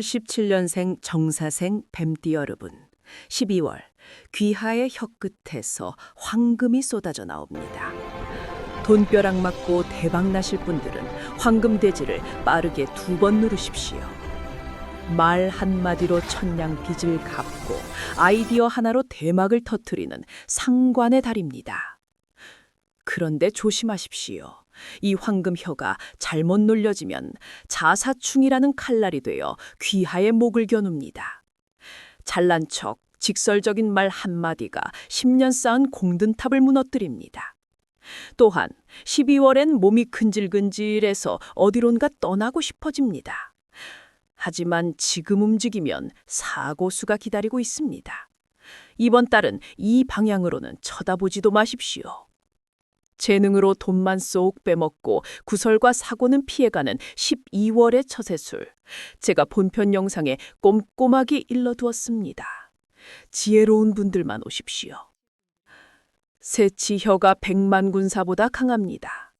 77년생 정사생 뱀띠 여러분. 12월 귀하의 혀끝에서 황금이 쏟아져 나옵니다. 돈벼락 맞고 대박 나실 분들은 황금 돼지를 빠르게 두 번 누르십시오. 말 한마디로 천냥 빚을 갚고 아이디어 하나로 대막을 터트리는 상관의 달입니다. 그런데 조심하십시오. 이 황금혀가 잘못 눌려지면 자사충이라는 칼날이 되어 귀하의 목을 겨눕니다. 잘난 척 직설적인 말 한마디가 10년 쌓은 공든탑을 무너뜨립니다. 또한 12월엔 몸이 근질근질해서 어디론가 떠나고 싶어집니다. 하지만 지금 움직이면 사고수가 기다리고 있습니다. 이번 달은 이 방향으로는 쳐다보지도 마십시오. 재능으로 돈만 쏙 빼먹고 구설과 사고는 피해가는 12월의 처세술. 제가 본편 영상에 꼼꼼하게 일러두었습니다. 지혜로운 분들만 오십시오. 새치혀가 백만 군사보다 강합니다.